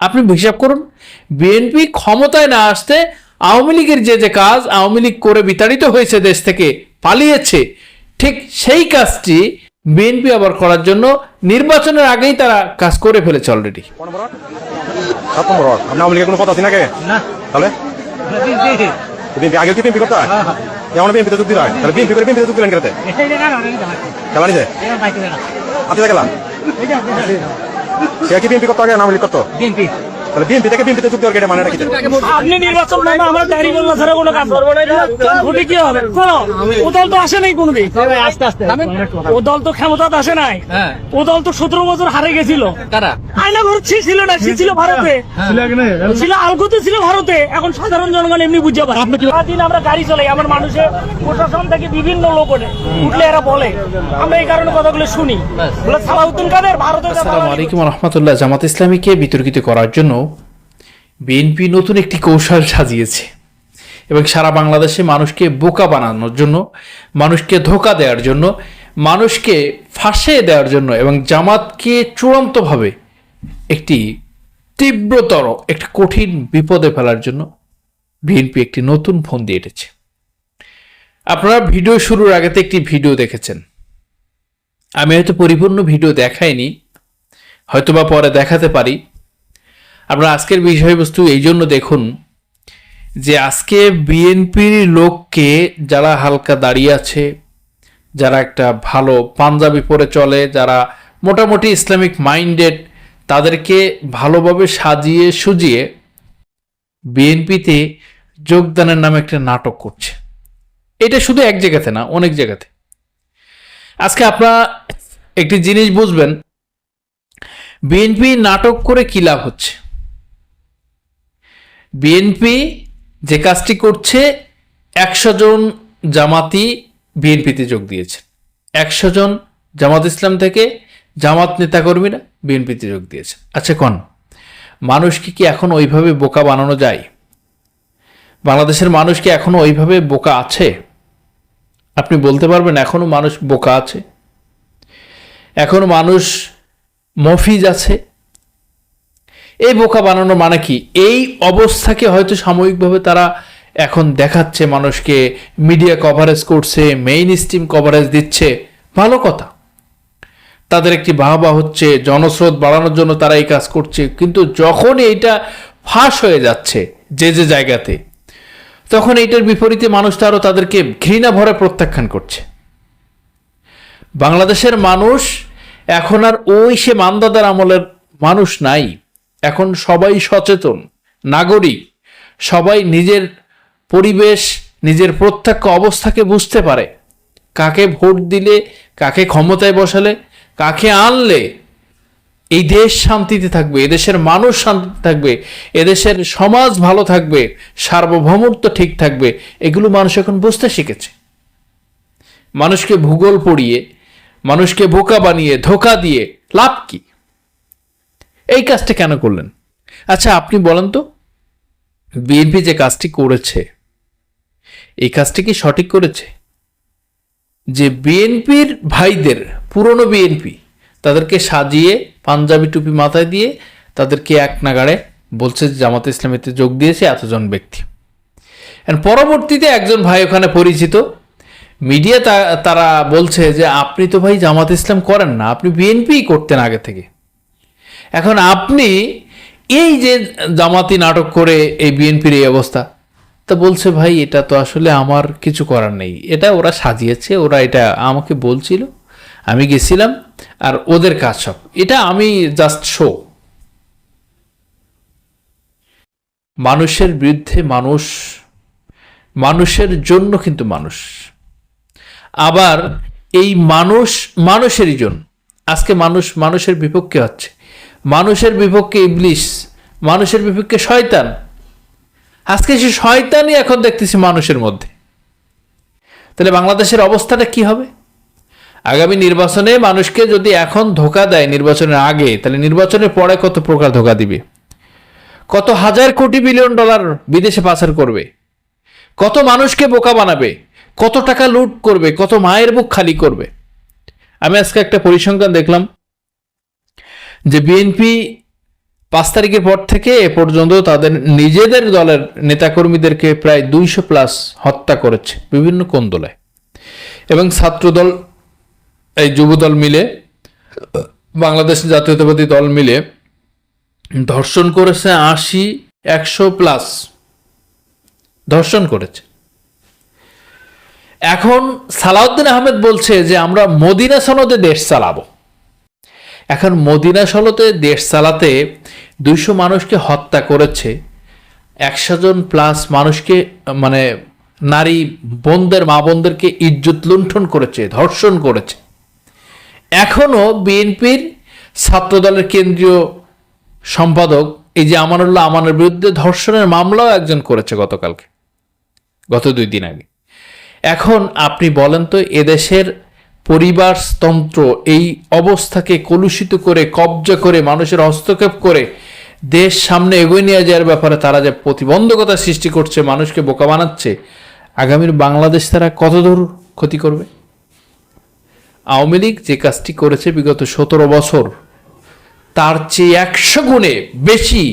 আপনি হিসাব করুন বিএনপি ক্ষমতায় না আসতে আওয়ামী লীগের যে যে কাজ আওয়ামী লীগ করে বিতাড়িত হয়েছে দেশ থেকে পালিয়েছে ঠিক সেই কাজটি বিএনপি আবার করার জন্য নির্বাচনের আগেই তারা কাজ করে ফেলেছে অলরেডি কোন কথা নাকি না তাহলে আগে কি বিএনপি করতে হয় যেমন বিএনপিতে যোগ তাহলে বিএনপি করে বিএনপিতে যোগ দিলেন কেটে খেলা নিছে আপনি কি বিএনপি করতে আগে? আওয়ামী কত করতো তাহলে বিএনপি থেকে বিএনপিতে যোগ দেওয়ার মানে কি আপনি নির্বাচন মানে আমার বললা ছাড়া কোনো কাজ করব না। ওটি কি হবে? শোনো, ও দল তো আসে নাই কোনোদিন। আস্তে আস্তে। ও দল তো ক্ষমতাতে আসে নাই। হ্যাঁ। ও দল তো সতেরো বছর হারে গেছিল। কারা? আয়না ঘর ছি ছিল না সে ছিল ভারতে। ছিল আলগোতে ছিল ভারতে। এখন সাধারণ জনগণ এমনি বুঝতে পারে। সারাদিন আমরা গাড়ি চলাই আমার মানুষের প্রশাসন থেকে বিভিন্ন লোক ওঠে। উঠলে এরা বলে। আমরা এই কারণে কথাগুলো শুনি। বলে সালাউদ্দিন কাদের ভারতে আসসালামু আলাইকুম রহমতুল্লাহ। জামাত ইসলামীকে বিতর্কিত করার জন্য বিএনপি নতুন একটি কৌশল সাজিয়েছে এবং সারা বাংলাদেশে মানুষকে বোকা বানানোর জন্য, মানুষকে ধোকা দেওয়ার জন্য, মানুষকে ফাঁসিয়ে দেওয়ার জন্য এবং জামাতকে চূড়ান্তভাবে একটি তীব্রতর, একটি কঠিন বিপদে ফেলার জন্য বিএনপি একটি নতুন ফোন দিয়ে এটেছে। আপনারা ভিডিও শুরুর আগেতে একটি ভিডিও দেখেছেন। আমি হয়তো পরিপূর্ণ ভিডিও দেখাইনি, হয়তোবা পরে দেখাতে পারি। আপনারা আজকের বিষয়বস্তু এই জন্য দেখুন যে আজকে বিএনপির লোককে যারা হালকা দাঁড়িয়ে আছে, যারা একটা ভালো পাঞ্জাবি পরে চলে, যারা মোটামুটি ইসলামিক মাইন্ডেড, তাদেরকে ভালোভাবে সাজিয়ে সুজিয়ে বিএনপিতে যোগদানের নামে একটা নাটক করছে। এটা শুধু এক জায়গাতে না, অনেক জায়গাতে। আজকে আপনারা একটি জিনিস বুঝবেন, বিএনপি নাটক করে কি লাভ হচ্ছে? বিএনপি যে কাজটি করছে, একশো জন জামাতি বিএনপিতে যোগ দিয়েছে। একশো জন জামাত ইসলাম থেকে জামাত নেতাকর্মীরা বিএনপিতে যোগ দিয়েছে। আচ্ছা কন? মানুষকে কি এখন ওইভাবে বোকা বানানো যায়? বাংলাদেশের মানুষ কি এখনও ওইভাবে বোকা আছে? আপনি বলতে পারবেন, এখনও মানুষ বোকা আছে। এখনও মানুষ মফিজ আছে। এই বোকা বানানো মানে কি? এই অবস্থাকে হয়তো সাময়িকভাবে তারা এখন দেখাচ্ছে, মানুষকে মিডিয়া কভারেজ করছে মেইন স্ট্রিম কভারেজ দিচ্ছে। ভালো কথা। তাদের একটি বাহবা হচ্ছে, জনস্রোত বাড়ানোর জন্য তারা এই কাজ করছে। কিন্তু যখন এইটা ফাঁস হয়ে যাচ্ছে যে যে জায়গাতে, তখন এইটার বিপরীতে মানুষ তারও তাদেরকে ঘৃণা ভরে প্রত্যাখ্যান করছে। বাংলাদেশের মানুষ এখন আর ওই সে মান্দাদার আমলের মানুষ নাই। এখন সবাই সচেতন, নাগরিক। সবাই নিজের পরিবেশ, নিজের প্রত্যক্ষ অবস্থাকে বুঝতে পারে। কাকে ভোট দিলে, কাকে ক্ষমতায় বসালে, কাকে আনলে। এই দেশ শান্তিতে থাকবে এদেশের মানুষ শান্তিতে থাকবে এদেশের সমাজ ভালো থাকবে, সার্বভৌমত্ব ঠিক থাকবে, এগুলো মানুষ এখন বুঝতে শিখেছে। মানুষকে ভূগোল পড়িয়ে, মানুষকে বোকা বানিয়ে, ধোকা দিয়ে লাভ কি? এই কাজটা কেন করলেন? আচ্ছা আপনি বলেন তো। বিএনপি যে কাজটি করেছে, এই কাজটি কি সঠিক করেছে? যে বিএনপির ভাইদের, পুরনো বিএনপি তাদেরকে সাজিয়ে পাঞ্জাবি টুপি মাথায় দিয়ে তাদেরকে এক নাগাড়ে বলছে জামাত ইসলামীতে যোগ দিয়েছে এতজন ব্যক্তি। পরবর্তীতে একজন ভাই ওখানে পরিচিত, মিডিয়া তারা বলছে যে, আপনি তো ভাই জামাত ইসলাম করেন না, আপনি বিএনপি করতেন আগে থেকে। এখন আপনি এই যে জামাতি নাটক করে এই বিএনপির এই অবস্থা, তা বলছে, ভাই, এটা তো আসলে আমার কিছু করার নেই। এটা ওরা সাজিয়েছে, ওরা এটা আমাকে বলছিল, আমি গেছিলাম, আর ওদের কাজ সব। এটা আমি জাস্ট শো মানুষের বিরুদ্ধে মানুষ, মানুষের জন্য কিন্তু মানুষ। আবার এই মানুষ, মানুষেরই জন্য। আজকে মানুষ, মানুষের বিপক্ষে হচ্ছে। মানুষের বিপক্ষে ইবলিশ, মানুষের বিপক্ষে শয়তান। আজকে সে শয়তানই এখন দেখতেছি মানুষের মধ্যে। তাহলে বাংলাদেশের অবস্থাটা কি হবে? আগামী নির্বাচনে মানুষকে যদি এখন ধোকা দেয় নির্বাচনের আগে, তাহলে নির্বাচনের পরে কত প্রকার ধোকা দিবে? কত হাজার কোটি বিলিয়ন ডলার বিদেশে পাচার করবে? কত মানুষকে বোকা বানাবে? কত টাকা লুট করবে? কত মায়ের বুক খালি করবে? আমি আজকে একটা পরিসংখ্যান দেখলাম। যে বিএনপি পাঁচ তারিখের পর থেকে এ পর্যন্ত তাদের নিজেদের দলের নেতাকর্মীদেরকে প্রায় দুইশো প্লাস হত্যা করেছে বিভিন্ন কোন্দলে এবং ছাত্রদল, এই যুবদল মিলে, বাংলাদেশ জাতীয়তাবাদী দল মিলে ধর্ষণ করেছে আশি, একশো প্লাস ধর্ষণ করেছে। এখন সালাউদ্দিন আহমেদ বলছে যে আমরা মদিনা সনদে দেশ চালাবো। এখন মদিনা সনদে দেশ চালাতে দুইশো মানুষকে হত্যা করেছে। একশো জন প্লাস মানুষকে মানে নারী বোনদের, মা বোনদেরকে ইজ্জত লুণ্ঠন করেছে, ধর্ষণ করেছে। এখনও বিএনপির ছাত্রদলের কেন্দ্রীয় সম্পাদক এই যে আমানুল্লাহ আমানের বিরুদ্ধে ধর্ষণের মামলাও একজন করেছে গতকালকে, গত দুই দিন আগে। এখন আপনি বলেন তো এদেশের পরিবারতন্ত্র এই অবস্থাকে কলুষিত করে, কবজা করে, মানুষের হস্তক্ষেপ করে দেশ সামনে এগিয়ে নিয়ে যাওয়ার ব্যাপারে তারা যে প্রতিবন্ধকতা সৃষ্টি করছে, মানুষকে বোকা বানাচ্ছে, আগামীর বাংলাদেশ তারা কতদূর ক্ষতি করবে? আওয়ামী লীগ যে কাজটি করেছে বিগত সতেরো বছর, তার চেয়ে একশো গুণে বেশি,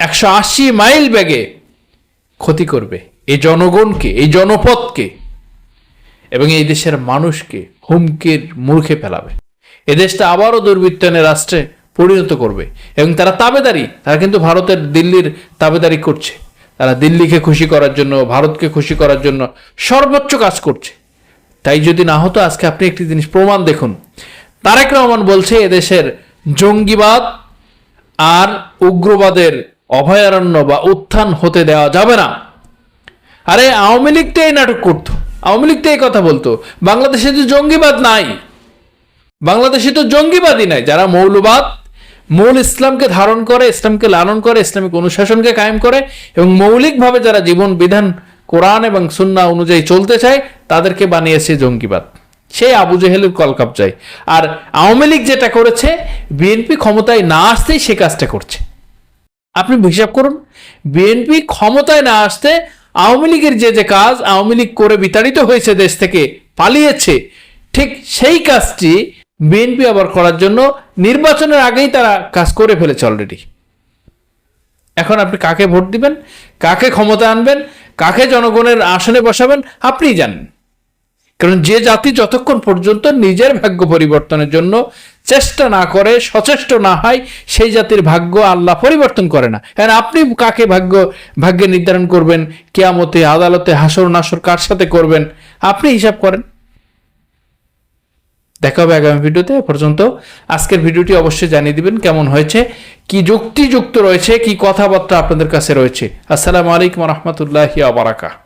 একশো আশি মাইল ব্যাগে ক্ষতি করবে। এই জনগণকে, এই জনপদকে এবং এই দেশের মানুষকে হুমকির মূর্খে ফেলাবে। এ দেশটা আবারও দুর্বৃত্তায়নের রাষ্ট্রে পরিণত করবে এবং তারা তাবেদারি, তারা কিন্তু ভারতের দিল্লির তাবেদারি করছে। তারা দিল্লিকে খুশি করার জন্য, ভারতকে খুশি করার জন্য সর্বোচ্চ কাজ করছে। তাই যদি না হতো, আজকে আপনি একটি জিনিস প্রমাণ দেখুন। তারেক রহমান বলছে এদেশের জঙ্গিবাদ আর উগ্রবাদের অভয়ারণ্য বা উত্থান হতে দেওয়া যাবে না। আরে, আওয়ামী লীগ তো এই নাটক করতো। আওয়ামী লীগ তো এই কথা বলতো। বাংলাদেশে তো জঙ্গিবাদ নাই। বাংলাদেশে তো জঙ্গিবাদই নাই। যারা মৌলবাদ, মূল ইসলামকে ধারণ করে, ইসলামকে লালন করে, ইসলামিক অনুশাসনকে কায়েম করে এবং মৌলিকভাবে যারা জীবন বিধান, কোরআন এবং সুন্না অনুযায়ী চলতে চায়, তাদেরকে বানিয়েছে জঙ্গিবাদ। সেই আবু জেহেলের কলকাপ যায় আর আওয়ামী লীগ যেটা করেছে, বিএনপি ক্ষমতায় না আসতেই সে কাজটা করছে। আপনি হিসাব করুন, বিএনপি ক্ষমতায় না আসতে আওয়ামী লীগের যে যে কাজ আওয়ামী লীগ করে বিতাড়িত হয়েছে দেশ থেকে পালিয়েছে, ঠিক সেই কাজটি বিএনপি আবার করার জন্য নির্বাচনের আগেই তারা কাজ করে ফেলেছে অলরেডি এখন আপনি কাকে ভোট দিবেন? কাকে ক্ষমতা আনবেন? কাকে জনগণের আসনে বসাবেন? আপনিই জানেন। কারণ যে জাতি যতক্ষণ পর্যন্ত নিজের ভাগ্য পরিবর্তনের জন্য চেষ্টা না করে, সচেষ্ট না হয়, সেই জাতির ভাগ্য আল্লাহ পরিবর্তন করে না। কারণ আপনি কাকে ভাগ্য, ভাগ্যে নির্ধারণ করবেন? কেয়ামতে, আদালতে, হাসর নাসর কার সাথে করবেন? আপনি হিসাব করেন। দেখা হবে আগামী ভিডিওতে। পর্যন্ত আজকের ভিডিওটি অবশ্যই জানিয়ে দিবেন কেমন হয়েছে, কি যুক্তিযুক্ত রয়েছে, কি কথাবার্তা আপনাদের কাছে রয়েছে। আসসালামু আলাইকুম রহমতুল্লাহ বারাকা